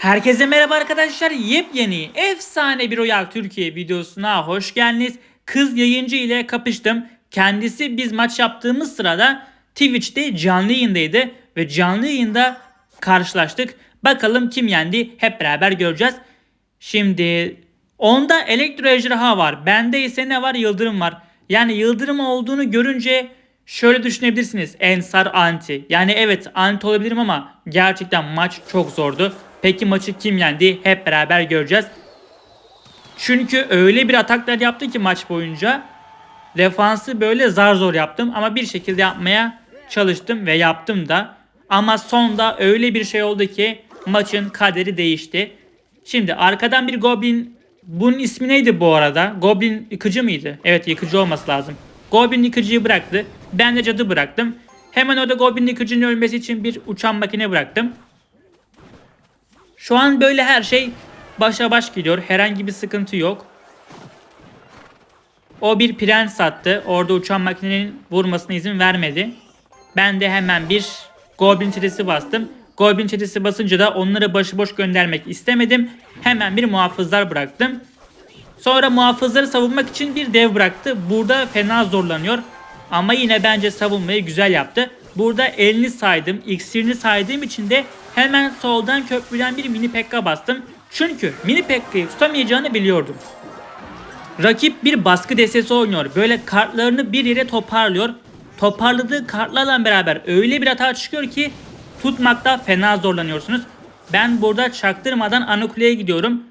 Herkese merhaba arkadaşlar. Yepyeni efsane bir Royal Türkiye videosuna hoş geldiniz. Kız yayıncı ile kapıştım. Kendisi biz maç yaptığımız sırada Twitch'te canlı yayındaydı ve canlı yayında karşılaştık. Bakalım kim yendi hep beraber göreceğiz. Şimdi onda elektro ejderha var. Bende ise ne var? Yıldırım var. Yani yıldırım olduğunu görünce şöyle düşünebilirsiniz. Ensar anti. Yani evet anti olabilirim ama gerçekten maç çok zordu. Peki maçı kim yendi? Hep beraber göreceğiz. Çünkü öyle bir ataklar yaptı ki maç boyunca. Defansı böyle zar zor yaptım ama bir şekilde yapmaya çalıştım ve yaptım da. Ama sonda öyle bir şey oldu ki maçın kaderi değişti. Şimdi arkadan bir Goblin bunun ismi neydi bu arada? Goblin yıkıcı mıydı? Evet yıkıcı olması lazım. Goblin yıkıcıyı bıraktı. Ben de cadı bıraktım. Hemen orada Goblin yıkıcının ölmesi için bir uçan makine bıraktım. Şu an böyle her şey başa baş gidiyor. Herhangi bir sıkıntı yok. O bir prens sattı. Orada uçan makinenin vurmasına izin vermedi. Ben de hemen bir Goblin çetesi bastım. Goblin çetesi basınca da onları başıboş göndermek istemedim. Hemen bir muhafızlar bıraktım. Sonra muhafızları savunmak için bir dev bıraktı. Burada fena zorlanıyor. Ama yine bence savunmayı güzel yaptı. Burada elini saydım, iksirini saydığım için de hemen soldan köprüden bir mini pekka bastım. Çünkü mini pekkayı tutamayacağını biliyordum. Rakip bir baskı destesi oynuyor. Böyle kartlarını bir yere toparlıyor. Toparladığı kartlarla beraber öyle bir hata çıkıyor ki tutmakta fena zorlanıyorsunuz. Ben burada çaktırmadan ana kuleye gidiyorum.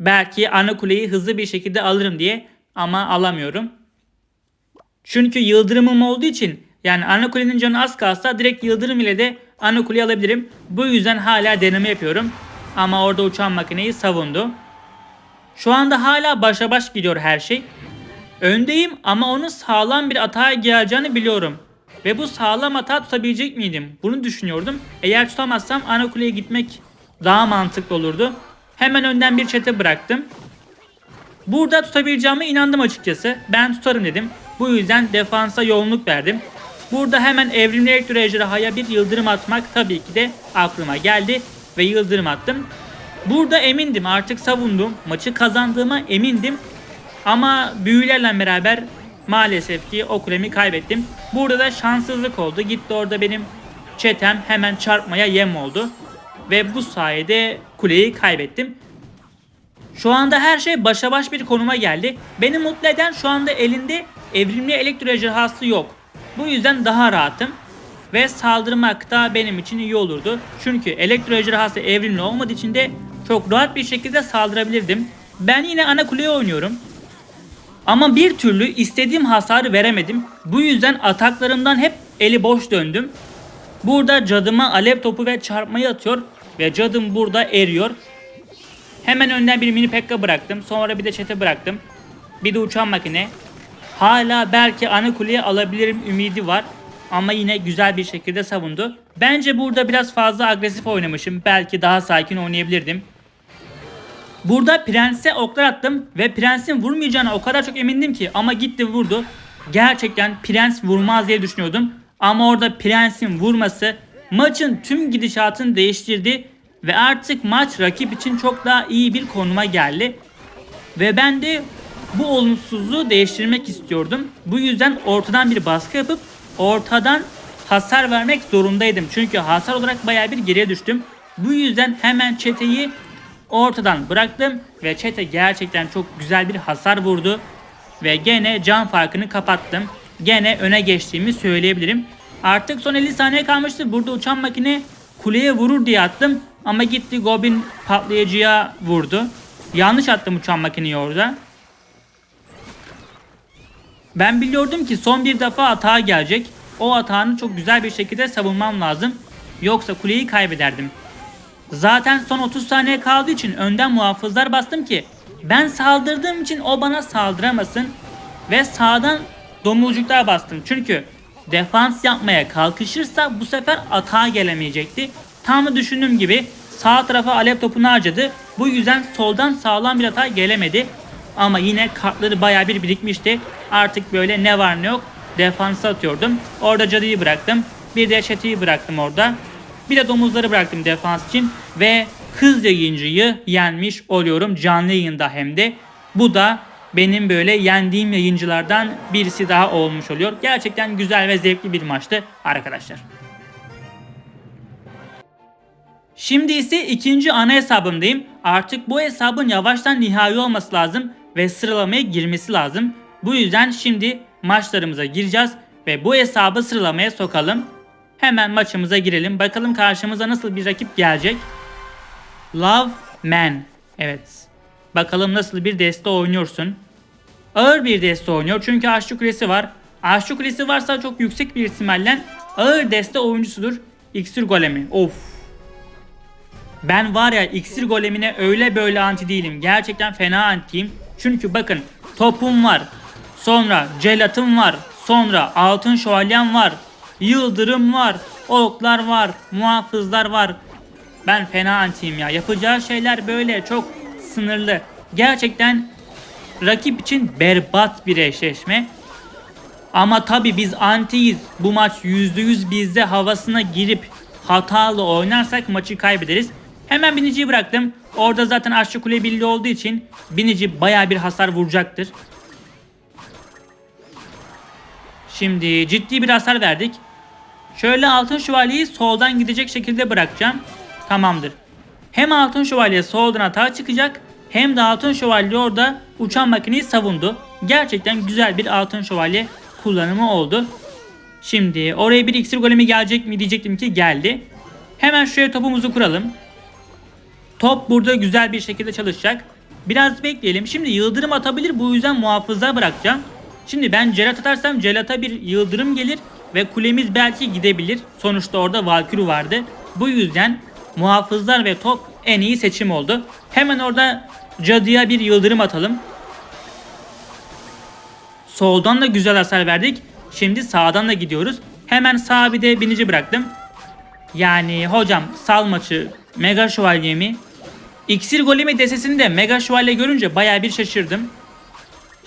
Belki ana kuleyi hızlı bir şekilde alırım diye ama alamıyorum. Çünkü yıldırımım olduğu için yani ana kulenin canı az kalsa direkt yıldırım ile de ana alabilirim. Bu yüzden hala deneme yapıyorum. Ama orada uçan makineyi savundu. Şu anda hala başa baş gidiyor her şey. Öndeyim ama onun sağlam bir atağa geleceğini biliyorum. Ve bu sağlam atağı tutabilecek miydim? Bunu düşünüyordum. Eğer tutamazsam ana gitmek daha mantıklı olurdu. Hemen önden bir çete bıraktım. Burada tutabileceğime inandım açıkçası. Ben tutarım dedim. Bu yüzden defansa yoğunluk verdim. Burada hemen evrimli elektro ejderhaya bir yıldırım atmak tabii ki de aklıma geldi. Ve yıldırım attım. Burada emindim artık savundum. Maçı kazandığıma emindim. Ama büyülerle beraber maalesef ki o kulemi kaybettim. Burada da şanssızlık oldu. Gitti orada benim çetem hemen çarpmaya yem oldu. Ve bu sayede kuleyi kaybettim. Şu anda her şey başa baş bir konuma geldi. Beni mutlu eden şu anda elinde evrimli elektro ejderhası yok. Bu yüzden daha rahatım. Ve saldırmak da benim için iyi olurdu. Çünkü elektro ejderhası evrimli olmadığı için de çok rahat bir şekilde saldırabilirdim. Ben yine ana kuleye oynuyorum. Ama bir türlü istediğim hasarı veremedim. Bu yüzden ataklarımdan hep eli boş döndüm. Burada cadıma alev topu ve çarpmayı atıyor. Ve cadım burada eriyor. Hemen önden bir mini pekka bıraktım. Sonra bir de çete bıraktım. Bir de uçan makine. Hala belki ana kuleye alabilirim ümidi var. Ama yine güzel bir şekilde savundu. Bence burada biraz fazla agresif oynamışım. Belki daha sakin oynayabilirdim. Burada prense oklar attım ve prensin vurmayacağına o kadar çok emindim ki ama gitti vurdu. Gerçekten prens vurmaz diye düşünüyordum. Ama orada prensin vurması maçın tüm gidişatını değiştirdi ve artık maç rakip için çok daha iyi bir konuma geldi. Ve ben de bu olumsuzluğu değiştirmek istiyordum. Bu yüzden ortadan bir baskı yapıp ortadan hasar vermek zorundaydım. Çünkü hasar olarak baya bir geriye düştüm. Bu yüzden hemen çeteyi ortadan bıraktım ve çete gerçekten çok güzel bir hasar vurdu. Ve gene can farkını kapattım. Gene öne geçtiğimi söyleyebilirim. Artık son 50 saniye kalmıştı. Burada uçan makine kuleye vurur diye attım. Ama gitti Goblin patlayıcıya vurdu. Yanlış attım uçan makineyi orada. Ben biliyordum ki son bir defa atağa gelecek. O atağını çok güzel bir şekilde savunmam lazım. Yoksa kuleyi kaybederdim. Zaten son 30 saniye kaldığı için önden muhafızlar bastım ki ben saldırdığım için o bana saldıramasın ve sağdan domuzcuklar bastım. Çünkü defans yapmaya kalkışırsa bu sefer atağa gelemeyecekti. Tam da düşündüğüm gibi sağ tarafa alev topunu harcadı. Bu yüzden soldan sağlam bir hata gelemedi. Ama yine kartları baya bir birikmişti. Artık böyle ne var ne yok defansa atıyordum. Orada cadıyı bıraktım. Bir de çeteyi bıraktım orada. Bir de domuzları bıraktım defans için. Ve kız yayıncıyı yenmiş oluyorum canlı yayında hem de. Bu da benim böyle yendiğim yayıncılardan birisi daha olmuş oluyor. Gerçekten güzel ve zevkli bir maçtı arkadaşlar. Şimdi ise ikinci ana hesabımdayım. Artık bu hesabın yavaştan nihai olması lazım ve sıralamaya girmesi lazım. Bu yüzden şimdi maçlarımıza gireceğiz ve bu hesabı sıralamaya sokalım. Hemen maçımıza girelim. Bakalım karşımıza nasıl bir rakip gelecek. Love Man. Evet. Bakalım nasıl bir deste oynuyorsun. Ağır bir deste oynuyor çünkü aşçı kulesi var. Aşçı kulesi varsa çok yüksek bir ihtimalle ağır deste oyuncusudur. İksir golemi. Of. Ben var ya iksir golemine öyle böyle anti değilim. Gerçekten fena antiyim. Çünkü bakın topum var. Sonra celatım var. Sonra altın şövalyem var. Yıldırım var. Oklar var. Muhafızlar var. Ben fena antiyim ya. Yapacağı şeyler böyle çok sınırlı. Gerçekten rakip için berbat bir eşleşme. Ama tabi biz antiyiz. Bu maç %100 bizde havasına girip hatalı oynarsak maçı kaybederiz. Hemen biniciyi bıraktım. Orada zaten aşçı kule birliği olduğu için binici baya bir hasar vuracaktır. Şimdi ciddi bir hasar verdik. Şöyle altın şövalyeyi soldan gidecek şekilde bırakacağım. Tamamdır. Hem altın şövalye soldan atağa çıkacak hem de altın şövalye orada uçan makineyi savundu. Gerçekten güzel bir altın şövalye kullanımı oldu. Şimdi oraya bir iksir golemi gelecek mi diyecektim ki geldi. Hemen şuraya topumuzu kuralım. Top burada güzel bir şekilde çalışacak. Biraz bekleyelim. Şimdi yıldırım atabilir. Bu yüzden muhafıza bırakacağım. Şimdi ben celat atarsam celata bir yıldırım gelir ve kulemiz belki gidebilir. Sonuçta orada Valkyrie vardı. Bu yüzden muhafızlar ve top en iyi seçim oldu. Hemen orada cadıya bir yıldırım atalım. Soldan da güzel hasar verdik. Şimdi sağdan da gidiyoruz. Hemen sağa bir de binici bıraktım. Yani hocam sal maçı Mega Şövalye mi? İksir golemi desesini de Mega Şövalye görünce baya bir şaşırdım.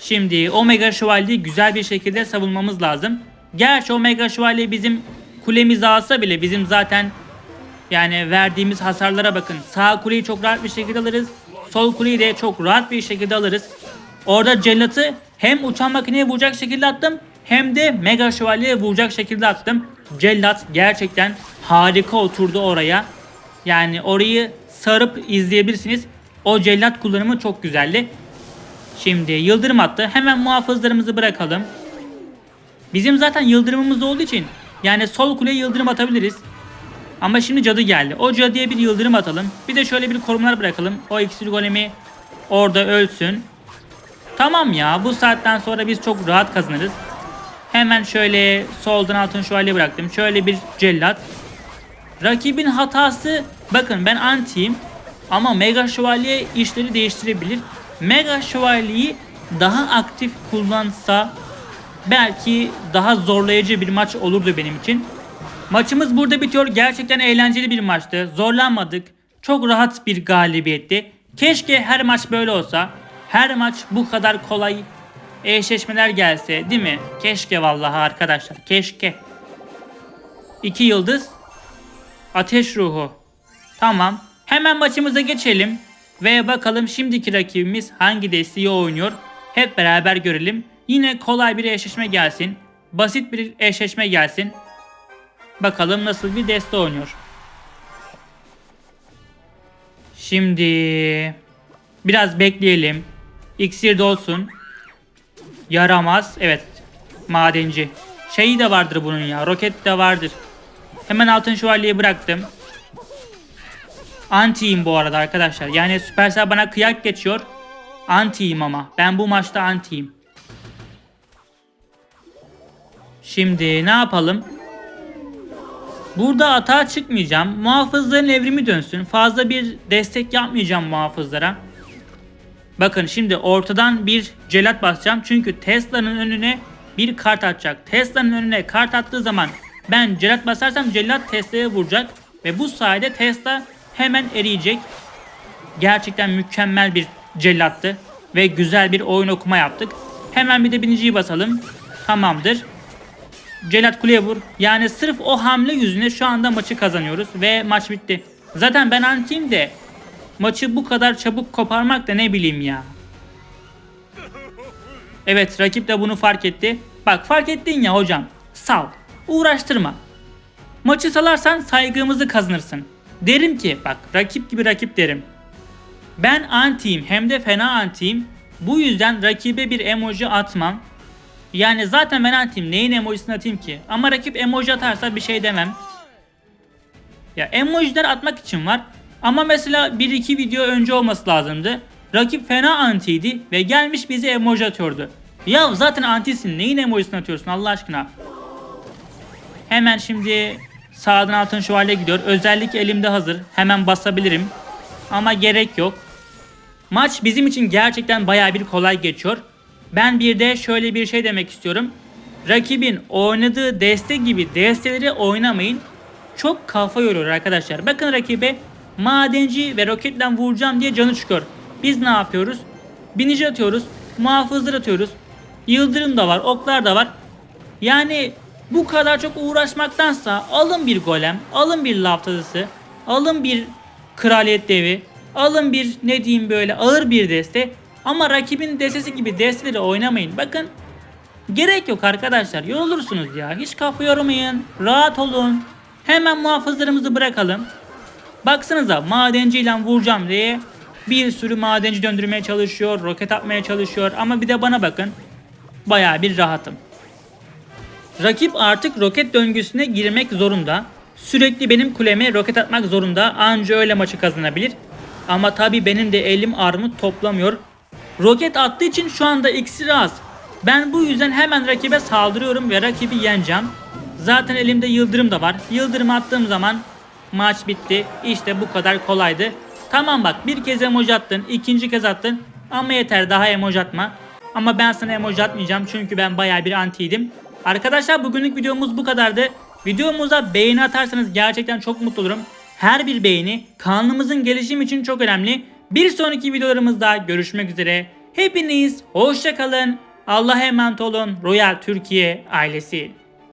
Şimdi o Mega Şövalyeyi güzel bir şekilde savunmamız lazım. Gerçi o Mega Şövalye bizim kulemizi alsa bile bizim zaten yani verdiğimiz hasarlara bakın. Sağ kuleyi çok rahat bir şekilde alırız. Sol kuleyi de çok rahat bir şekilde alırız. Orada cellatı hem uçan makineye vuracak şekilde attım hem de Mega Şövalye'ye vuracak şekilde attım. Cellat gerçekten harika oturdu oraya. Yani orayı sarıp izleyebilirsiniz. O cellat kullanımı çok güzeldi. Şimdi yıldırım attı. Hemen muhafızlarımızı bırakalım. Bizim zaten yıldırımımız olduğu için yani sol kuleye yıldırım atabiliriz. Ama şimdi cadı geldi. O cadıya bir yıldırım atalım. Bir de şöyle bir korumalar bırakalım. O iksir golemi orada ölsün. Tamam ya bu saatten sonra biz çok rahat kazanırız. Hemen şöyle soldan altın şövalye bıraktım. Şöyle bir cellat. Rakibin hatası bakın ben antiyim ama Mega Şövalye işleri değiştirebilir. Mega Şövalyeyi daha aktif kullansa belki daha zorlayıcı bir maç olurdu benim için. Maçımız burada bitiyor. Gerçekten eğlenceli bir maçtı. Zorlanmadık. Çok rahat bir galibiyetti. Keşke her maç böyle olsa. Her maç bu kadar kolay eşleşmeler gelse değil mi? Keşke vallahi arkadaşlar. Keşke. 2 yıldız. Ateş ruhu. Tamam. Hemen maçımıza geçelim. Ve bakalım şimdiki rakibimiz hangi desteği oynuyor. Hep beraber görelim. Yine kolay bir eşleşme gelsin. Basit bir eşleşme gelsin. Bakalım nasıl bir deste oynuyor. Şimdi biraz bekleyelim. İksir dolsun. Yaramaz. Evet. Madenci. Şeyi de vardır bunun ya. Roket de vardır. Hemen altın şövalyeyi bıraktım. Antiyim bu arada arkadaşlar. Yani Supercell bana kıyak geçiyor. Antiyim ama. Ben bu maçta antiyim. Şimdi ne yapalım? Burada atağa çıkmayacağım. Muhafızların evrimi dönsün. Fazla bir destek yapmayacağım muhafızlara. Bakın şimdi ortadan bir celat basacağım. Çünkü Tesla'nın önüne bir kart atacak. Tesla'nın önüne kart attığı zaman ben celat basarsam celat Tesla'ya vuracak. Ve bu sayede Tesla hemen eriyecek. Gerçekten mükemmel bir cellattı. Ve güzel bir oyun okuma yaptık. Hemen bir de biniciyi basalım. Tamamdır. Celat kuleye. Yani sırf o hamle yüzüne şu anda maçı kazanıyoruz ve maç bitti. Zaten ben antiyim de maçı bu kadar çabuk koparmak da ne bileyim ya. Evet rakip de bunu fark etti. Bak fark ettin ya hocam. Sal. Uğraştırma. Maçı salarsan saygımızı kazanırsın. Derim ki bak rakip gibi rakip derim. Ben antiyim hem de fena antiyim. Bu yüzden rakibe bir emoji atmam. Yani zaten ben antiyim neyin emojisini atayım ki? Ama rakip emoji atarsa bir şey demem. Ya emojiler atmak için var. Ama mesela 1-2 video önce olması lazımdı. Rakip fena antiydi ve gelmiş bize emoji atıyordu. Ya zaten antisin neyin emojisini atıyorsun Allah aşkına? Hemen şimdi sağdan altın şövalye gidiyor. Özellik elimde hazır. Hemen basabilirim. Ama gerek yok. Maç bizim için gerçekten baya bir kolay geçiyor. Ben bir de şöyle bir şey demek istiyorum. Rakibin oynadığı deste gibi desteleri oynamayın. Çok kafa yoruyor arkadaşlar. Bakın rakibe madenci ve roketten vuracağım diye canı çıkıyor. Biz ne yapıyoruz? Binici atıyoruz. Muhafızlar atıyoruz. Yıldırım da var. Oklar da var. Yani bu kadar çok uğraşmaktansa alın bir golem, alın bir laftazısı, alın bir kraliyet devi, alın bir ne diyeyim böyle ağır bir deste. Ama rakibin destesi gibi desteleri oynamayın. Bakın gerek yok arkadaşlar yorulursunuz ya. Hiç kafa yormayın. Rahat olun. Hemen muhafızlarımızı bırakalım. Baksanıza madenciyle vuracağım diye bir sürü madenci döndürmeye çalışıyor, roket atmaya çalışıyor ama bir de bana bakın. Baya bir rahatım. Rakip artık roket döngüsüne girmek zorunda. Sürekli benim kuleme roket atmak zorunda. Anca öyle maçı kazanabilir. Ama tabi benim de elim armut toplamıyor. Roket attığı için şu anda iksiri az. Ben bu yüzden hemen rakibe saldırıyorum ve rakibi yeneceğim. Zaten elimde yıldırım da var. Yıldırım attığım zaman maç bitti. İşte bu kadar kolaydı. Tamam bak bir kez emoji attın, ikinci kez attın. Ama yeter daha emoji atma. Ama ben sana emoji atmayacağım çünkü ben baya bir antiydim. Arkadaşlar bugünlük videomuz bu kadardı. Videomuza beğeni atarsanız gerçekten çok mutlu olurum. Her bir beğeni kanalımızın gelişimi için çok önemli. Bir sonraki videolarımızda görüşmek üzere. Hepiniz hoşça kalın. Allah'a emanet olun. Royal Türkiye ailesi.